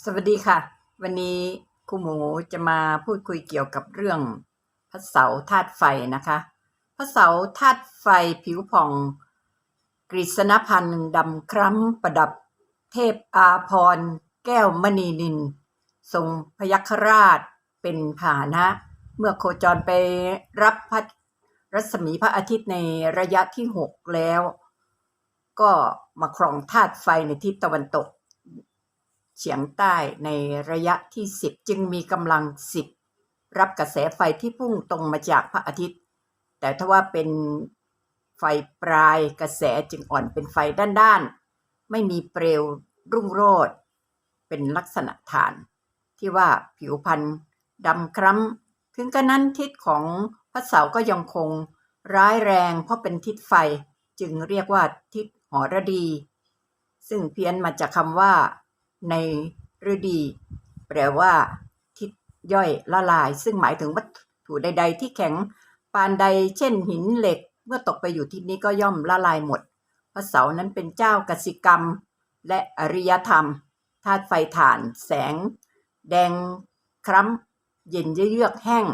สวัสดีค่ะ วันนี้ครูหมูจะมาพูดคุยเกี่ยวกับเรื่องพระเสาธาตุไฟนะคะพระเสาธาตุไฟผิวผ่อง กฤษณพันธ์ดำคล้ำประดับ เทพอาพร แก้วมณีนิน ทรงพยัคฆราชเป็นพานะ เมื่อโคจรไปรับพระรัศมีพระอาทิตย์ในระยะที่หกแล้ว ก็มาครองธาตุไฟในทิศตะวันตก เฉียงใต้ในระยะที่ 10 จึงมีกำลัง 10 รับกระแสไฟที่พุ่งตรงมาจากพระอาทิตย์ แต่ถ้าว่าเป็นไฟปลายกระแสจึงอ่อนเป็นไฟด้านๆ ไม่มีเปลวรุ่งโรจน์เป็นลักษณะฐาน ที่ว่าผิวพันธ์ดำคล้ำถึงกระนั้นทิศของพระเสาร์ก็ยังคงร้ายแรงเพราะเป็นทิศไฟจึงเรียกว่าทิศหอรดี ซึ่งเพี้ยนมาจากคำว่า ในฤดี แปลว่าทิศย่อยละลาย ซึ่งหมายถึงวัตถุใด ๆ ที่แข็งปานใด เช่น หินเหล็ก เมื่อตกไปอยู่ทิศนี้ก็ย่อมละลายหมด พระเสานั้นเป็นเจ้ากสิกรรม และอริยธรรมธาตุไฟถ่าน แสง แดงคล้ำเย็นเยือกแห้ง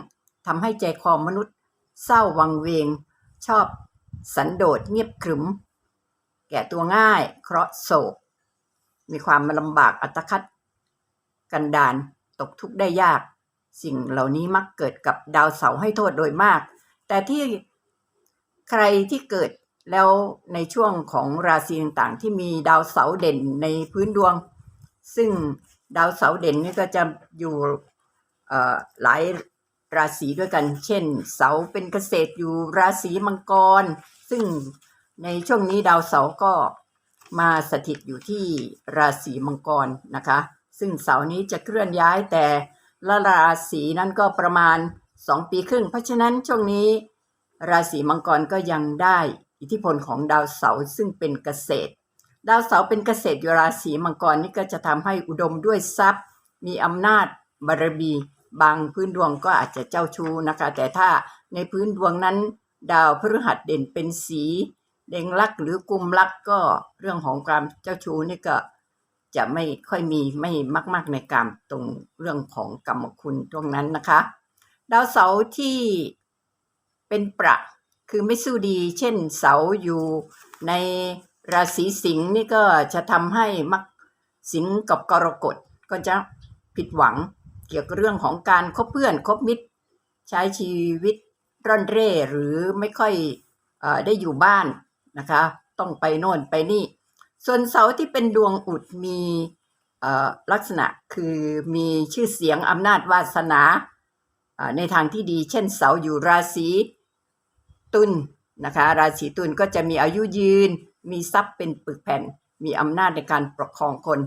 ทำให้ใจคอมนุษย์ เศร้าวังเวง ชอบสันโดษเงียบขรึม แก่ตัวง่าย เคราะห์โศก มีความลำบากอัตคัดกันดานตกทุกข์ได้ยาก สิ่งเหล่านี้มักเกิดกับดาวเสาร์ให้โทษโดยมาก แต่ที่ใครที่เกิดแล้วในช่วงของราศีต่างๆ ที่มีดาวเสาร์เด่นในพื้นดวง ซึ่งดาวเสาร์เด่นนี่ก็จะอยู่หลายราศีด้วยกัน เช่น เสาร์เป็นเกษตรอยู่ราศีมังกร ซึ่งในช่วงนี้ดาวเสาร์ก็ มาสถิตอยู่ที่ราศีมังกรนะคะ ซึ่งเสาร์นี้จะเคลื่อนย้ายแต่ละราศีนั้นก็ประมาณ 2 ปีครึ่ง เพราะฉะนั้นช่วงนี้ ราศีมังกรก็ยังได้อิทธิพลของดาวเสาร์ซึ่งเป็นเกษตร ดาวเสาร์เป็นเกษตรอยู่ราศีมังกรนี่ก็จะทำให้อุดมด้วยทรัพย์ มีอำนาจบารมีบางพื้นดวงก็อาจจะเจ้าชู้นะคะ แต่ถ้าในพื้นดวงนั้น ดาวพฤหัสเด่นเป็นสี เด่งลักหรือกุมลักก็เรื่องของความเจ้าชู้นี่ก็จะไม่ค่อยมีไม่มาก ๆในกรรมตรงเรื่องของกรรมคุณตรงนั้นนะคะ ดาวเสาร์ที่เป็นประคือไม่สู้ดี เช่นเสาร์อยู่ในราศีสิงห์นี่ก็จะทำให้มักสิงห์กับกรกฎก็จะผิดหวังเกี่ยวกับเรื่องของการคบเพื่อนคบมิตร ใช้ชีวิตร่อนเร่หรือไม่ค่อยอได้อยู่บ้าน นะคะ ต้องไปโน่นไปนี่ ส่วนเสาที่เป็นดวงอุดมีลักษณะคือมีชื่อเสียงอำนาจวาสนาอ่าในทางที่ดี เช่นเสาอยู่ราศีตุลนะคะ ราศีตุลก็จะมีอายุยืน มีทรัพย์เป็นปึกแผ่น มีอำนาจในการปกครองคน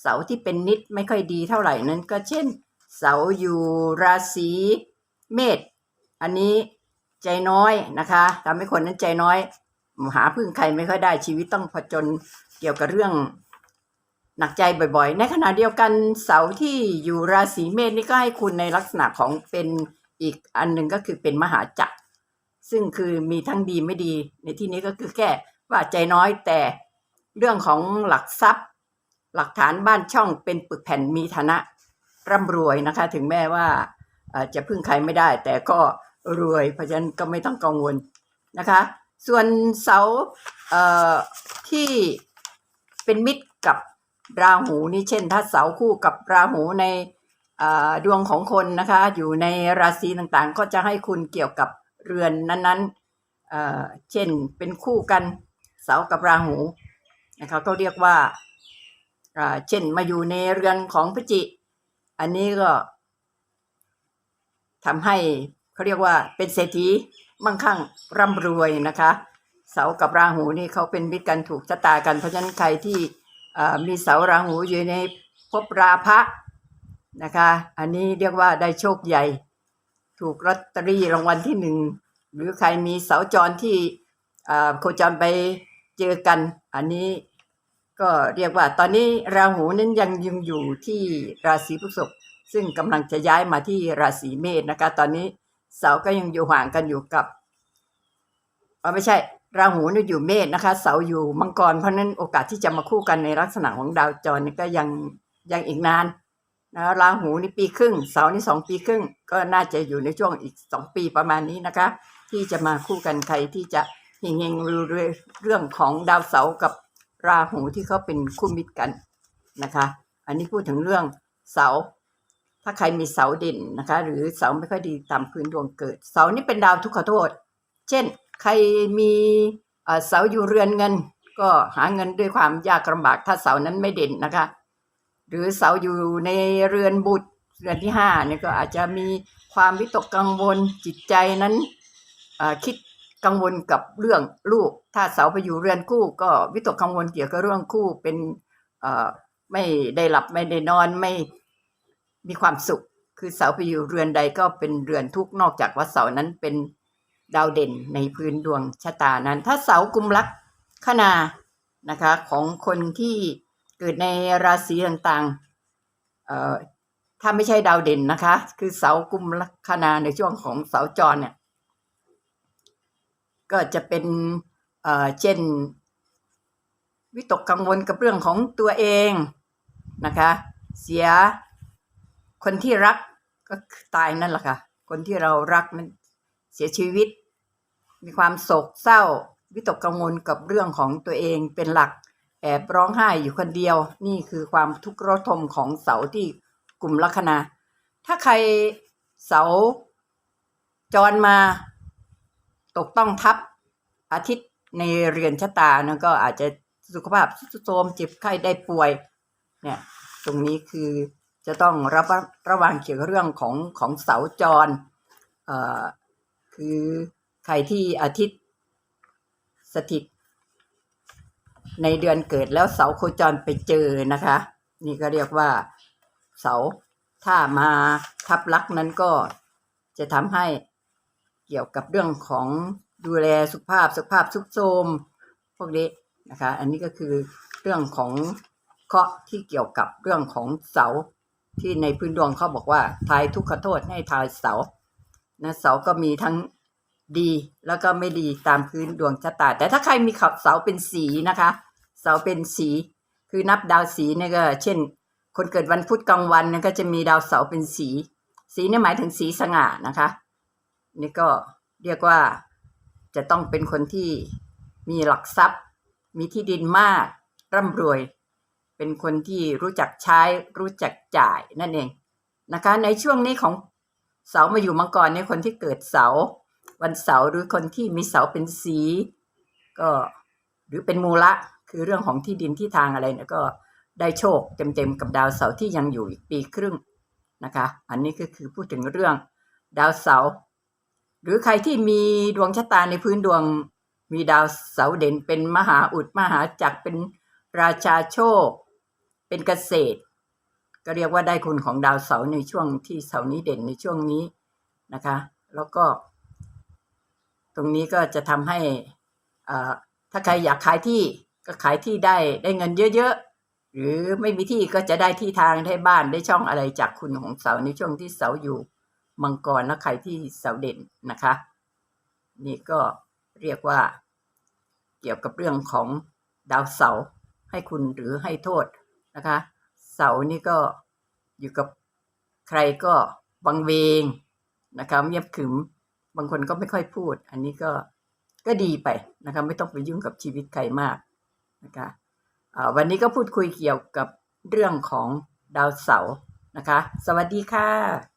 เสาที่เป็นนิดไม่ค่อยดีเท่าไหร่นั้นก็เช่น เสาอยู่ราศีเมษอันนี้ใจน้อยนะคะทำให้คนนั้นใจน้อย หาพึ่งใครไม่ค่อยได้ชีวิตต้องผจญเกี่ยวกับเรื่องหนักใจบ่อยๆ ในขณะเดียวกันเสาที่อยู่ราศีเมษนี่ก็ให้คุณในลักษณะของเป็นอีกอันหนึ่งก็คือเป็นมหาจักร ซึ่งคือมีทั้งดีไม่ดี ในที่นี้ก็คือแค่ว่าใจน้อยแต่เรื่องของหลักทรัพย์ หลักฐานบ้านช่องเป็นปึกแผ่นมีฐานะร่ำรวยนะคะ ถึงแม้ว่าจะพึ่งใครไม่ได้ แต่ก็รวยเพราะฉะนั้นก็ไม่ต้องกังวลนะคะ ส่วนเสาเอ่อที่เป็นมิตรกับราหูนี่เช่น ถ้าเสาคู่กับราหูในดวงของคนนะคะ อยู่ในราศีต่างๆ ก็จะให้คุณเกี่ยวกับเรือนนั้นๆเเช่นเป็นคู่กันเสากับราหูนะคะก็เรียกว่าาเช่นมาอยู่ในเรือนของพฤจิ อันนี้ก็ทำให้เขาเรียกว่าเป็นเศรษฐี มั่งคั่งร่ำรวยนะคะ เสากับราหูนี่เขาเป็นมิตรกันถูกชะตากัน เพราะฉะนั้นใครที่มีเสาราหูอยู่ในภพราพะนะคะ อันนี้เรียกว่าได้โชคใหญ่ ถูกลอตเตอรี่รางวัลที่หนึ่งหรือใครมีเสาจรที่โคจรไปเจอกัน อันนี้ก็เรียกว่าตอนนี้ราหูนั้นยังยังอยู่ที่ราศีพฤษภซึ่งกำลังจะย้ายมาที่ราศีเมษนะคะ ตอนนี้ เสาก็ยังอยู่ห่างกันอยู่กับไม่ใช่ ราหูนี่อยู่เมษนะคะ เสาอยู่มังกรเพราะนั้นโอกาสที่จะมาคู่กันในลักษณะของดาวจรนี่ก็ยังยังอีกนานนะราหูนี่ปีครึ่ง เสานี่สองปีครึ่ง ก็น่าจะอยู่ในช่วงอีกสองปีประมาณนี้นะคะ ที่จะมาคู่กันใครที่จะเฮงๆรวยๆเรื่องของดาวเสากับราหูที่เขาเป็นคู่มิตรกันนะคะ อันนี้พูดถึงเรื่องเสา ถ้าใครมีเสาเด่นนะคะ หรือเสาไม่ค่อยดีตามพื้นดวงเกิด เสานี่เป็นดาวทุกขโทษ เช่น ใครมีเสาอยู่เรือนเงิน ก็หาเงินด้วยความยากลำบากถ้าเสานั้นไม่เด่นนะคะ หรือเสาอยู่ในเรือนบุตรเรือนที่ห้าเนี่ยก็อาจจะมีความวิตกกังวลจิตใจนั้นคิดกังวลกับเรื่องลูก ถ้าเสาไปอยู่เรือนคู่ ก็วิตกกังวลเกี่ยวกับเรื่องคู่เป็นไม่ได้หลับไม่ได้นอนไม่ มีความสุข คือเสาไปอยู่เรือนใดก็เป็นเรือนทุกนอกจากว่าเสานั้นเป็นดาวเด่นในพื้นดวงชะตานั้น ถ้าเสากุมลักขณานะคะของคนที่เกิดในราศีต่างๆเอ่อถ้าไม่ใช่ดาวเด่นนะคะ คือเสากุมลัคนาในช่วงของเสาจรเนี่ยก็จะเป็นเอ่อเช่นวิตกกังวลกับเรื่องของตัวเองนะคะ เสีย คนที่รักก็ตายนั่นแหละค่ะ คนที่เรารักนั้นเสียชีวิต มีความโศกเศร้า วิตกกังวลกับเรื่องของตัวเองเป็นหลัก แอบร้องไห้อยู่คนเดียว นี่คือความทุกข์ระทมของเสาที่กลุ่มลัคนา ถ้าใครเสาจรมา ตกต้องทับอาทิตย์ในเรือนชะตานะก็อาจจะสุขภาพทรุดโทรมเจ็บไข้ได้ป่วย เนี่ย ตรงนี้คือ จะต้องรับระวังเกี่ยวกับเรื่องของของเสาจรเอ่อคือใครที่อาทิตย์สถิต ในเดือนเกิดแล้วเสาโคจรไปเจอนะคะ นี่ก็เรียกว่าเสาถ้ามาทับลักนั้นก็จะทำให้เกี่ยวกับเรื่องของดูแลสุขภาพสุขภาพสุขโทมพวกนี้นะคะ อันนี้ก็คือเรื่องของเคาะที่เกี่ยวกับเรื่องของเสา ที่ในพื้นดวงเขาบอกว่าทายทุกขโทษให้ทายเสานะเสาก็มีทั้งดีแล้วก็ไม่ดีตามพื้นดวงชะตา แต่ถ้าใครมีขับเสาเป็นสีนะคะ เสาเป็นสี คือนับดาวสีเนี่ยก็เช่น คนเกิดวันพุธกลางวันเนี่ยก็จะมีดาวเสาเป็นสี สีนี่หมายถึงสีสง่านะคะ นี่ก็เรียกว่าจะต้องเป็นคนที่มีหลักทรัพย์ มีที่ดินมากร่ำรวย เป็นคนที่รู้จักใช้รู้จักจ่ายนั่นเองนะคะ ในช่วงนี้ของเสามาอยู่มังกรเนี่ยคนที่เกิดเสาร์วันเสาร์หรือคนที่มีเสาเป็นสี ก็หรือเป็นมูละคือเรื่องของที่ดินที่ทางอะไรเนี่ยก็ได้โชคเต็มๆกับดาวเสาร์ที่ยังอยู่อีกปีครึ่งนะคะ อันนี้ก็คือพูดถึงเรื่องดาวเสาร์หรือใครที่มีดวงชะตาในพื้นดวงมีดาวเสาร์เด่นเป็นมหาอุดมหาจักรเป็นราชาโชค เป็นเกษตร ก็เรียกว่าได้คุณของดาวเสาร์ในช่วงที่เสาร์นี้เด่นในช่วงนี้นะคะ แล้วก็ ตรงนี้ก็จะทำให้อ่าถ้าใครอยากขายที่ก็ขายที่ได้ได้เงินเยอะๆ หรือไม่มีที่ก็จะได้ที่ทางได้บ้านได้ช่องอะไรจากคุณของเสาในช่วงที่เสาอยู่มังกรและใครที่เสาเด่นนะคะ นี่ก็เรียกว่าเกี่ยวกับเรื่องของดาวเสาร์ให้คุณหรือให้โทษ นะคะ เสานี่ก็อยู่กับใครก็วังเวงนะคะเงียบขึมบางคนก็ไม่ค่อยพูด อันนี้ก็ก็ดีไปนะคะไม่ต้องไปยุ่งกับชีวิตใครมากนะคะวันนี้ก็พูดคุยเกี่ยวกับเรื่องของดาวเสาร์นะคะ สวัสดีค่ะ